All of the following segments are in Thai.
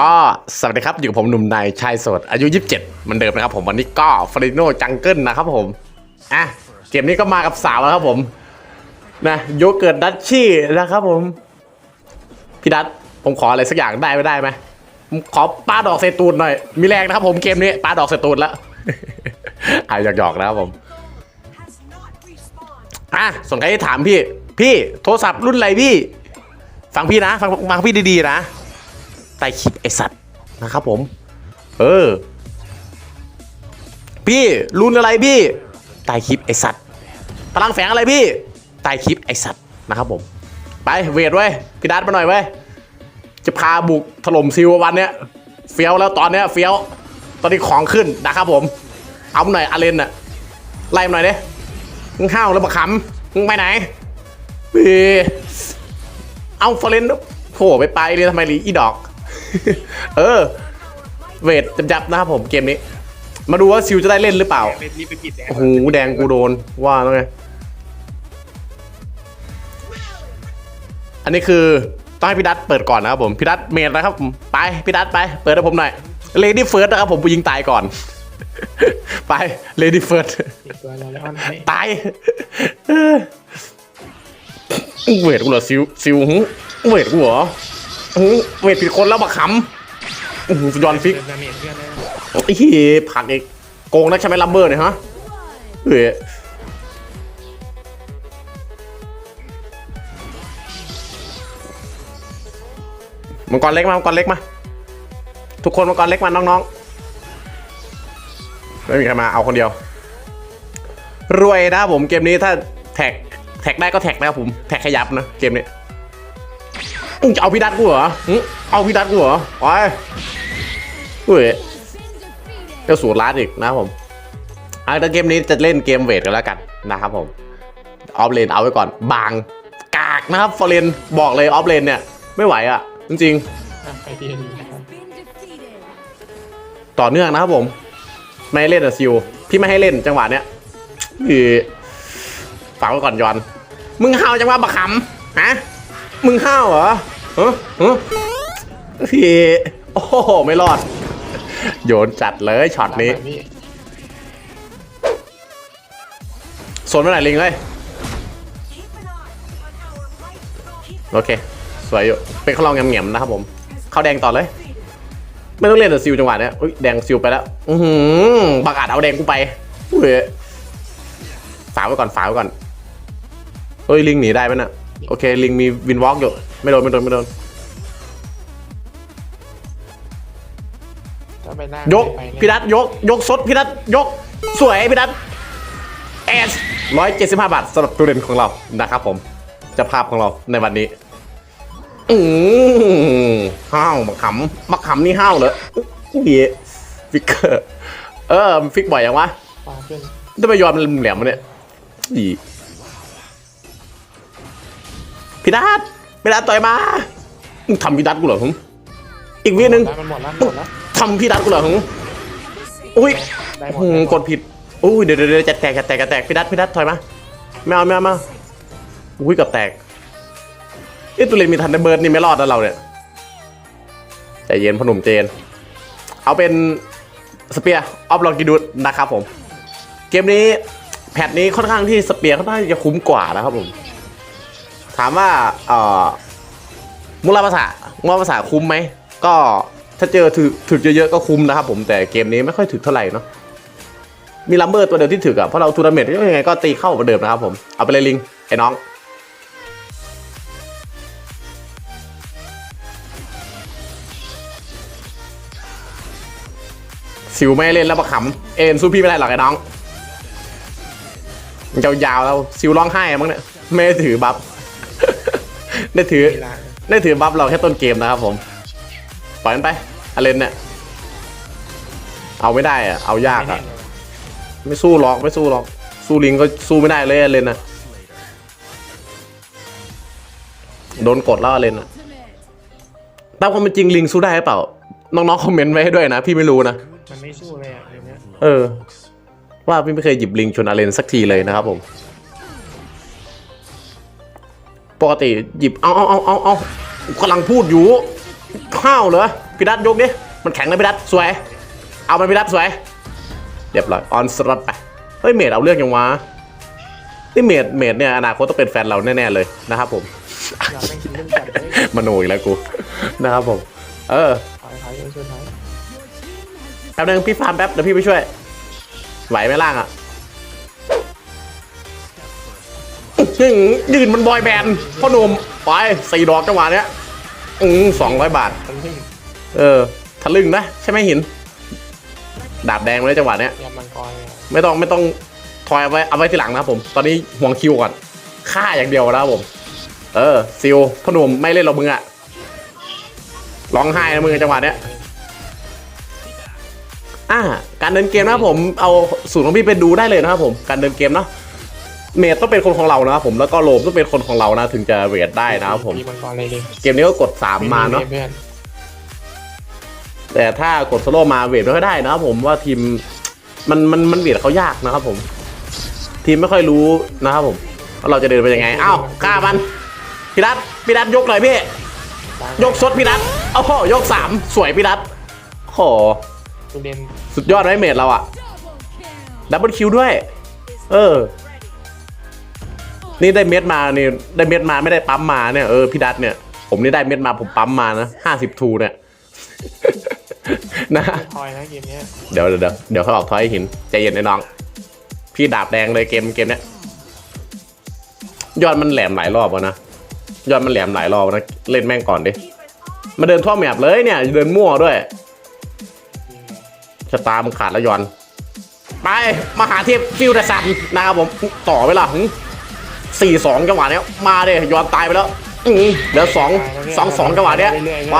ก็สวัสดีครับอยู่กับผมหนุ่มนายชายโสดอายุ 27เหมือนเดิมนะครับผมวันนี้ก็ฟริโนจังเกิลนะครับผมอะเกมนี้ก็มากับสาวแล้วครับผมนะโยเกิร์ตดัชชี่นะครับผมพี่ดัชผมขออะไรสักอย่างได้ไม่ได้ไหมผมขอปลาดอกเซตูนหน่อยมีแรงนะครับผมเกมนี้ปลาดอกเซตูนแล้ว อะหยอกๆนะครับผมอะส่วนใครที่ถามพี่ พี่โทรศัพท์รุ่นอะไรพี่ ฟังพี่นะ ฟังฟังพี่ดีๆนะ ใต้คลิปไอสัตว์นะครับผม เออ พี่รุ่นอะไรพี่ใต้คลิปไอสัตว์พลังแฝงอะไรพี่ใต้คลิปไอสัตว์นะครับผม ไปเวทไว้พี่ดัดมาหน่อยไว้จะพาบุกถล่มซิลวันเนี้ยเฟี้ยวแล้วตอนเนี้ยเฟี้ยวตอนนี้ของขึ้นนะครับผม เอาหน่อยอาเลนน่ะไล่มาหน่อยดิมึงห้าวแล้วมาขำมึงไปไหนพี่เอาฟอร์เรนโผล่ไปไปเลยทำไมลีอีดอก เออ เวทจับๆนะครับผมเกมนี้ มาดูว่าซิลจะได้เล่นหรือเปล่า เป็นนี่ไปกิดแดงโอ้โหแดงกูโดนว่าแล้วไง อันนี้คือต้องให้พี่ดัตเปิดก่อนนะครับผมพี่ดัตเมดนะครับผมไปพี่ดัตไป เปิดให้ผมหน่อยเลดี้เฟิร์สนะครับผมผู้ยิงตายก่อน ไปเลดี้เฟิร์สติดตัวเราแล้วให้ตายเออเวทกูเหรอซิวซิวหึเวทกูเหรอ หึเวทผิดคนแล้วมาขำอื้อหือยอนฟิกดาเมจเพื่อนนะโอ้ยผักอีกโกงนักใช่ไหมลัมเบอร์เนี่ยฮะเฮ้ยมังกรเล็กมามังกรเล็กมา ทุกคนมังกรเล็กมาน้องๆไม่มีใครมาเอาคนเดียว รวยนะผมเกมนี้ถ้าแท็กแท็กได้ก็แท็กนะครับผมแท็กขยับนะเกมนี้ มึงจะเอาพี่ดัดกูเหรอหึเอาพี่ดัดกูเหรอไปเฮ้ยเจ้าสูตรลัดอีกนะครับผมอะแต่เกมนี้จะเล่นเกมเวทกันแล้วกันนะครับผมออฟเลนเอาไว้ก่อนบางกากนะครับฟอร์เรนบอกเลยออฟเลนเนี่ยไม่ไหวอะ จริงอะไปทีดีนะครับๆต่อเนื่องนะครับผม ไม่ให้เล่นอะซิวพี่ไม่ให้เล่นจังหวะเนี้ยคือฝากไว้ก่อนยอน มึงห้าวจังหวะบักขำฮะ มึงห้าวเหรอฮ้เฮ้พี่โอ้โห ไม่รอด โยนจัดเลยช็อตนี้หลังพี่สนไปไหนลิงเลย โอเค สวยอยู่ เป็นข้าลองแง่มๆนะครับผมเข้าแดงต่อเลย ไม่ต้องเล่นแต่ซิลจังหวะเนี้ยอุ้ยแดงซิลไปแล้ว อือหือบักอาจเอาแดงกูไปเฮ้ยฝาไว้ก่อนฝาไว้ก่อน เฮ้ยลิงหนีได้ไหมน่ะ โอเค ลิงมีวินวอล์กอยู่ ไม่โดน ไม่โดน ไม่โดน ถ้าไปหน้ายก ไปเนี่ยพี่ดัดยก ยกสดพี่ดัดยก สวยพี่ดัดเอสร้อยเจ็ดสิบห้าบาทสำหรับตัวเด่นของเรา นะครับผมเจะภาพของเราในวันนี้ อืมห้าวมักขำมักขำนี่ห้าวเหรอดีฟิกเกอร์ เออมันฟิกบ่อยยังวะปาขึ้น จะไปยอมมันแหลมมันเนี่ยดี พี่ดัดพี่ดัดต่อยมามึงทำพี่ดัดกูเหรอหึอีกวิหนึ่งแล้วมันหมดแล้วหมดแล้วทำพี่ดัดกูเหรอหึอุ้ยได้หมดหืมกดผิดอุ้ยเดี๋ยวเดี๋ยวเดี๋ยวจะแตกจะแตกจะแตกพี่ดัดพี่ดัดถอยมาไม่เอาไม่เอาไม่เอาอุ้ยเกับแตกเอ้ตุเรนมีทันเดอร์เบิร์ดนี่ไม่รอดแล้วเราเนี่ยใจเย็นพอหนุ่มเจน เอาเป็นสเปียร์ออฟลองกิดูดนะครับผม เกมนี้แพทนี้ค่อนข้างที่สเปียร์ค่อนข้างจะคุ้มกว่านะครับผม ถามว่าเอ่อมูลภาษามูลภาษาคุ้มไหม ก็ถ้าเจอถึกถึกเยอะๆก็คุ้มนะครับผมแต่เกมนี้ไม่ค่อยถึกเท่าไหร่เนาะมีลัมเบอร์ตัวเดียวที่ถึกอะเพราะเราทูร์นาเมนต์ยังไงก็ตีเข้าเหมือนเดิมนะครับผม เอาไปเลยลิง ไอ้น้องซิวไม่เล่นแล้วประขำเอ็นสู้พี่ไม่ได้หรอกไอ้น้องยาวๆแล้วซิวร้องไห้มั้งเนี่ย ไม่ถือบัฟ ได้ถือเวลาได้ถือบัฟเราแค่ต้นเกมนะครับผม ปล่อยมันไปอเลนเนี่ยเอาไม่ได้อะเอายากไม่อะแน่เลยไม่สู้หรอกไม่สู้หรอก สู้ลิงก็สู้ไม่ได้เลยอเลนนะโดนกดแล้วอเลนอะตามความเป็นจริงลิงสู้ได้หรือเปล่า น้องๆคอมเมนต์ไว้ให้ด้วยนะ พี่ไม่รู้นะมันไม่สู้เลยอะเดี๋ยวนี้เออ ว่าพี่ไม่เคยหยิบลิงชนอาเลนสักทีเลยนะครับผม ปกติหยิบเอาเอาเอาเอาเอากำลังพูดอยู่ข้าวเหรอพี่ดัดยกดิมันแข็งเลยพี่ดัดสวย เอามันพี่ดัดสวยเรียบร้อยออนสลัดไปเฮ้ยเมดเอาเรื่องยังวะนี่เมดเมดเนี่ยอนาคตต้องเป็นแฟนเราแน่ๆเลยนะครับผมอยากเล่นกินเล่นจัดเลยมโนอีกแล้วกูนะครับผม เออถอยถอยช่วยถอยแป๊บนึงพี่ฟาร์มแป๊บเดี๋ยวพี่ไปช่วย ไหวไหมล่างอะ อื้อหือยืนมันบอยแบนด์พ่อหนุ่มไปสี่ดอกจังหวะเนี้ยอืมสองร้อยบาท มันไม่เออทะลึ่งนะใช่ไหมหิน ดาบแดงมาเลยจังหวะเนี้ยยำมังกรเลยอะไม่ต้องไม่ต้องทอยเอาไว้เอาไว้ทีหลังนะครับผม ตอนนี้ห่วงคิวก่อนฆ่าอย่างเดียวนะครับผม เออซิลพ่อหนุ่มไม่เล่นหรอกมึงอะร้องไห้นะมึงจังหวะเนี้ยอ่าการเดินเกมนะครับผมเอาสูตรของพี่ไปดูได้เลยนะครับผม การเดินเกมเนาะ เมดต้องเป็นคนของเรานะครับผมแล้วก็โลมต้องเป็นคนของเรานะ ถึงจะเวทได้นะครับผมมีมังกรเลยดิเกมนี้ก็กด 3 มาเนาะเพื่อนแต่ถ้ากดโซโล่มาเวทไม่ค่อยได้นะครับผมว่าทีมมันมันมันเวทเขายากนะครับผม ทีมไม่ค่อยรู้นะครับผมว่าเราจะเดินไปยังไงอ้าวฆ่ามันพี่รัตพี่รัตยกหน่อยพี่ยกสดพี่รัตโอ้โหยกสามสวยพี่รัตโอ้โหตูเรียนสุดยอดไหมเมดเราอะดับเบิลคิวด้วย เออ นี่ได้เม็ดมานี่ได้เม็ดมาไม่ได้ปั๊มมาเนี่ยเออพี่ดัตเนี่ยผมนี่ได้เม็ดมาผมปั๊มมานะห้าสิบทูเนี่ยนะทอยนะเกมเนี้ยเดี๋ยวเดี๋ยวเดี๋ยวเดี๋ยวเขาออกทอยให้เห็นใจเย็นไอ้น้อง พี่ดาบแดงเลยเกมเกมเนี้ยยอดมันแหลมหลายรอบแล้วนะยอดมันแหลมหลายรอบนะเล่นแม่งก่อนดิมาเดินท่อแมปเลยเนี่ย เดินมั่วด้วยยิงเลยชะตามันขาดแล้วยอน ไปมหาเทพฟิวเดอร์ซันนะครับผมต่อเวลา สี่สองจังหวะเนี้ยมาเลยยอนตายไปแล้วอื้อเหลือสองสองสองจังหวะเนี้ยไป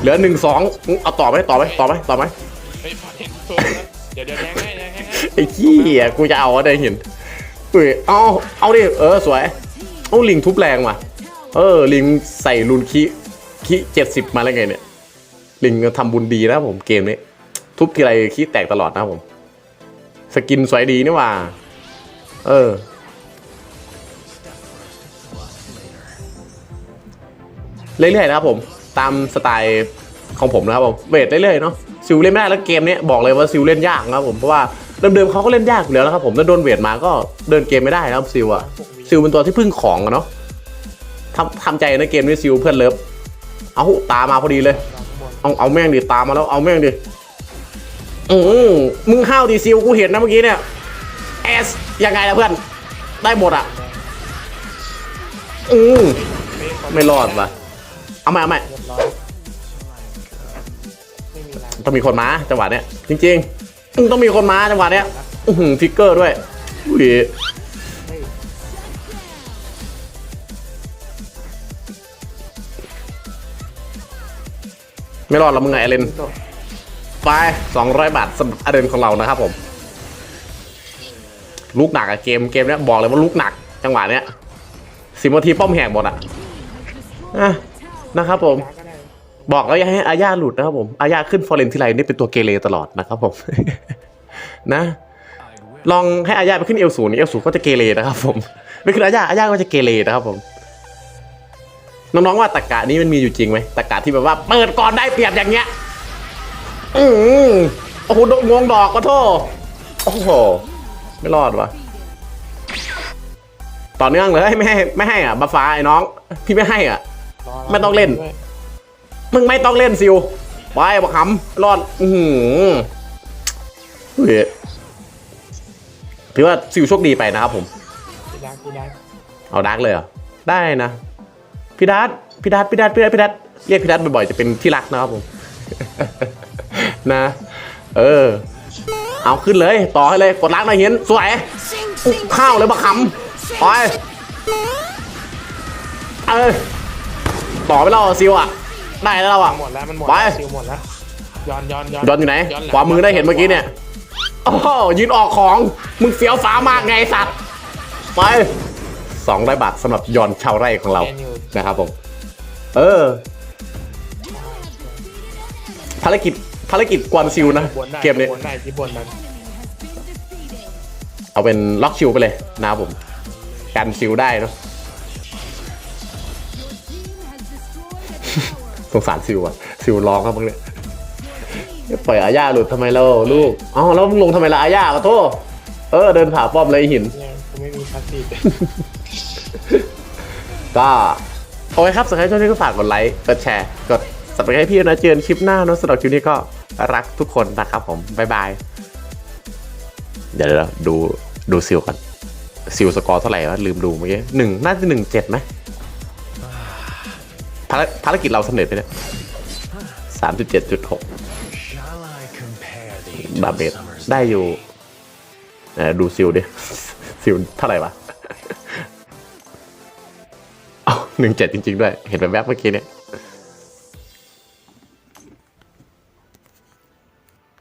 เหลือหนึ่งสองเอาต่อไหมต่อไหมต่อไหมต่อไหมเฮ้ยพอเห็นตัวแล้วเดี๋ยวเดี๋ยวแทงให้แทงให้ไอ้ขี้ยกูจะเอาอะไรเห็นอุ้ยเอาเอาดิเออสวยเอาลิงทุบแรงว่ะเออลิงใส่รุนคิคิเจ็ดสิบมาแล้วไงเนี่ยลิงทำบุญดีนะผมเกมนี้ ทุบทีไรคิแตกตลอดนะผม สกินสวยดีนี่ว่า เออ เรื่อยๆนะครับผมตามสไตล์ของผมนะครับผมเวทเรื่อยๆเนาะซิลเล่นไม่ได้แล้วเกมนี้บอกเลยว่าซิลเล่นยากนะครับผมเพราะว่าเดิมๆเขาก็เล่นยากอยู่แล้วนะครับผมแล้วโดนเวทมาก็เดินเกมไม่ได้นะครับซิลอะซิลเป็นตัวที่พึ่งของอะเนาะทำทำใจนะเกมนี้ซิลเพื่อนเลิฟเอาตามาพอดีเลย เอาเอาแม่งดิตามมาแล้วเอาแม่งดิอือมึงห้าวดีซิลกูเห็นนะเมื่อกี้เนี่ยเอสยังไงล่ะเพื่อนได้หมดอะอือเฮ้ยไม่รอดว่ะ เอาใหม่เอาใหม่เรียบร้อยไม่มีแรงต้องมีคนมาจังหวะเนี้ยจริงๆอืมต้องมีคนมาจังหวะเนี้ยอือหือฟิกเกอร์ด้วยอุ้ยเฮ้ยไม่รอดแล้วมึงไงไอเลนจบไปสองร้อยบาทสำหรับอเดนของเรานะครับผมลูกหนักอะเกมเกมเนี้ยบอกเลยว่าลูกหนัก จังหวะเนี้ยสิบนาทีป้อมแหกหมดอะอะ นะครับผม บอกแล้วอย่าให้อาญาหลุดนะครับผมอาญาขึ้นฟอร์เรนทีไรนี่เป็นตัวเกเรตลอดนะครับผม นะ ลองให้อาญาไปขึ้นเอลสูนี่เอลสูก็จะเกเรนะครับผมไม่ขึ้นอาญาอาญาก็จะเกเรนะครับผมน้องๆว่าตะกะนี้มันมีอยู่จริงไหมตะกะที่แบบว่าเปิดก่อนได้เปรียบอย่างเงี้ย อืมโอ้โหงงดอกขอโทษโอ้โห ไม่รอดวะต่อเนื่องเลยไม่ให้ไม่ให้อะบัฟฟ้าไอ้น้อง พี่ไม่ให้อะ ไม่ต้องเล่นด้วยมึงไม่ต้องเล่นซิว ไปบักหำรอด อือหือเฮ้ยถือว่าซิวโชคดีไปนะครับผมพี่ดักพี่ดักเอาดักเลยเหรอ ได้นะพี่ดัตพี่ดัตพี่ดัตพี่ดัตพี่ดัตเรียกพี่ดัตบ่อยๆ จะเป็นที่รักนะครับผม นะ เออ เอาขึ้นเลย ต่อให้เลย กดล้างหน่อยเห็น สวยอุ๊ยข้าวเลยบักคำไปเอ้ย ต่อไปแล้วซิวอะได้แล้วเราอะหมดแล้วมันหมดไปแล้วซิลหมดแล้วย้อนย้อนย้อนย้อนอยู่ไหนย้อนหลังขวามือได้เห็นเมื่อกี้เนี่ยโอ้โหยืนออกของมึงเฟี้ยวฟ้ามากไงไอ้สัตว์ไปสองร้อยบาทสำหรับยอนชาวไร่ของเราแกนอยู่นะครับผมเออภารกิจภารกิจกวนซิลนะบนได้เกมนี้บนได้ที่บนนั้นเอาเป็นล็อกชิลไปเลยนะครับผมกันซิลได้เนาะ งสารซิลอะซิลร้องครับมึงเนี่ยปล่อยอาญาหลุดทำไมเราลูกอ๋อแล้วมึงลงทำไมล่ะอาญาขอโทษเออเดินผ่าป้อมเลยหินเนี่ยกูไม่มีพาสซีฟก็โอเคครับสำหรับช่วงนี้ก็ฝากกดไลค์กดแชร์กดสับสไครต์พี่นะเจอกันคลิปหน้าเนอะสำหรับคลิปนี้ก็รักทุกคนนะครับผมบ๊ายบายเดี๋ยวเดี๋ยวดูดูซิลก่อนซิลสกอร์เท่าไหร่วะลืมดูเมื่อกี้หนึ่งน่าจะหนึ่งเจ็ดไหม ภารภารกิจเราสำเร็จไปแล้วสามสิบเจ็ดจุดหกดาเมจได้อยู่ดูซิลดิ ซิลเท่าไหร่วะเอาหนึ่งเจ็ดจริง ๆ ด้วย เห็นแบบแวบเมื่อกี้เนี่ย